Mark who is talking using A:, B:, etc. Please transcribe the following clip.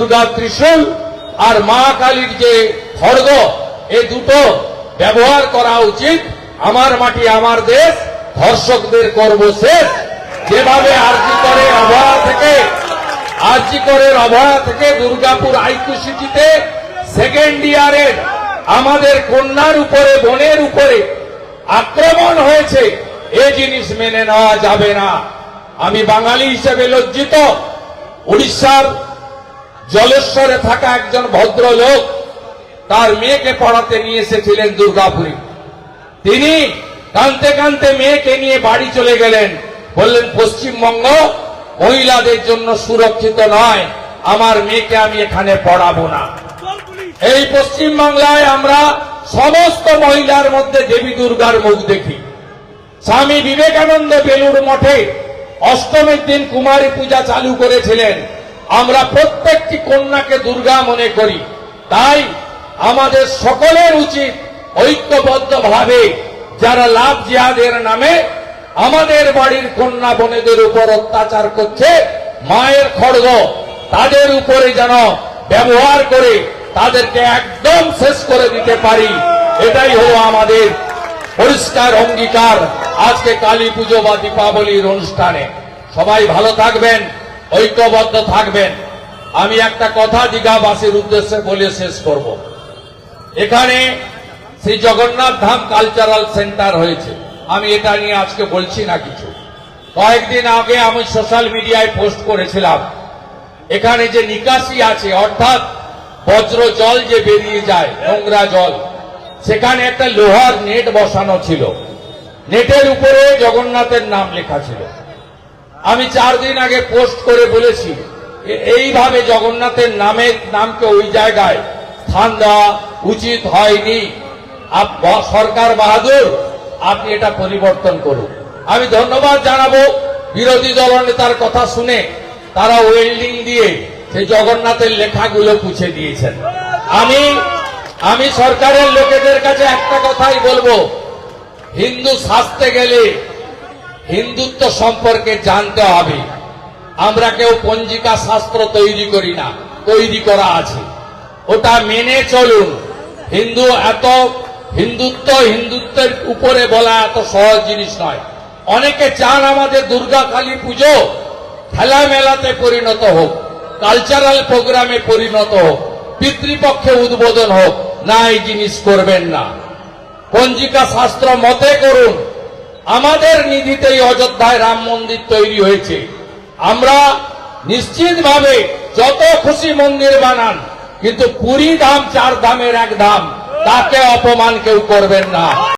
A: দুর্গার ত্রিশূল আর মা কালীর যে খড়গ এই দুটো ব্যবহার করা উচিত। আমার মাটি আমার দেশ, ধর্ষকদের করব শেষ। যেভাবে আরজি করে অভয়া থেকে, আরজি করের অভয়া থেকে দুর্গাপুর আইকু সিটিতে সেকেন্ড ইয়ারের আমাদের কন্যার উপরে, বোনের উপরে আক্রমণ হয়েছে, এ জিনিস মেনে নেওয়া যাবে না। আমি বাঙালি হিসেবে লজ্জিত। উড়িষ্যার জলেশ্বরে থাকা একজন ভদ্রলোক তার মেয়েকে পড়াতে নিয়ে এসেছিলেন দুর্গাপুরী। তিনি কানতে কানতে মেয়েকে নিয়ে বাড়ি চলে গেলেন। বললেন, পশ্চিমবঙ্গ মহিলাদের জন্য সুরক্ষিত নয়। আমার মেয়েকে আমি এখানে পড়াবো না। এই পশ্চিম বাংলায় আমরা সমস্ত মহিলার মধ্যে দেবী দুর্গার মুখ দেখি। স্বামী বিবেকানন্দ বেলুর মঠে অষ্টমীর দিন কুমারী পূজা চালু করেছিলেন। আমরা প্রত্যেকটি কন্যাকে দুর্গা মনে করি। তাই আমাদের সকলের উচিত ঐক্যবদ্ধভাবে যারা লাভ জিহাদের নামে আমাদের বাড়ির কন্যা বোনেদের উপর অত্যাচার করছে, মায়ের খড়গ, তাদের উপরে যেন ব্যবহার করে তাদেরকে একদম শেষ করে দিতে পারি। এটাই হলো আমাদের পরিষ্কার অঙ্গীকার আজকে কালী পুজো বা দীপাবলির অনুষ্ঠানে। সবাই ভালো থাকবেন। ঐক্যবদ্ধ থাকবেন। আমি একটা কথা দীঘাবাসীর উদ্দেশ্যে বলে শেষ করব। এখানে শ্রী জগন্নাথ ধাম কালচারাল সেন্টার হয়েছে। আমি এটা নিয়ে আজকে বলছি না কিছু। কয়েকদিন আগে আমি সোশ্যাল মিডিয়ায় পোস্ট করেছিলাম। এখানে যে নিকাশি আছে, অর্থাৎ বজ্র জল যে বেরিয়ে যায়, নোংরা জল, সেখানে একটা লোহার নেট বসানো ছিল। নেটের উপরে জগন্নাথের নাম লেখা ছিল। আমি চার দিন আগে পোস্ট করে বলেছি এইভাবে জগন্নাথের নামের নামকে ওই জায়গায় স্থান দেওয়া উচিত হয়নি। সরকার বাহাদুর, আপনি এটা পরিবর্তন করুন। আমি ধন্যবাদ জানাব বিরোধী দল দলনেতার কথা শুনে, তারা ওয়েল্ডিং দিয়ে সেই জগন্নাথের লেখাগুলো পুছে দিয়েছেন। আমি আমি সরকারের লোকেদের কাছে একটা কথাই বলব, হিন্দু শাস্তে গেলে হিন্দুত্ব সম্পর্কে জানতে হবে। আমরা কেউ পঞ্জিকা শাস্ত্র তৈরি করি না, তৈরি করা আছে। ওটা মেনে চলুন। হিন্দু এত হিন্দুত্ব, হিন্দুত্বের উপরে বলা এত সহজ জিনিস নয়। অনেকে চান আমাদের দুর্গা কালী পুজো খেলা মেলাতে পরিণত হোক, কালচারাল প্রোগ্রামে পরিণত হোক, পিতৃপক্ষে উদ্বোধন হোক, না এই জিনিস করবেন না। পঞ্জিকা শাস্ত্র মতে করুন। আমাদের নিধিতেই অযোধ্যায় রাম মন্দির তৈরি হয়েছে। আমরা নিশ্চিতভাবে যত খুশি মন্দির বানান, কিন্তু পুরী ধাম চার ধামের এক ধাম, তাকে অপমান কেউ করবেন না।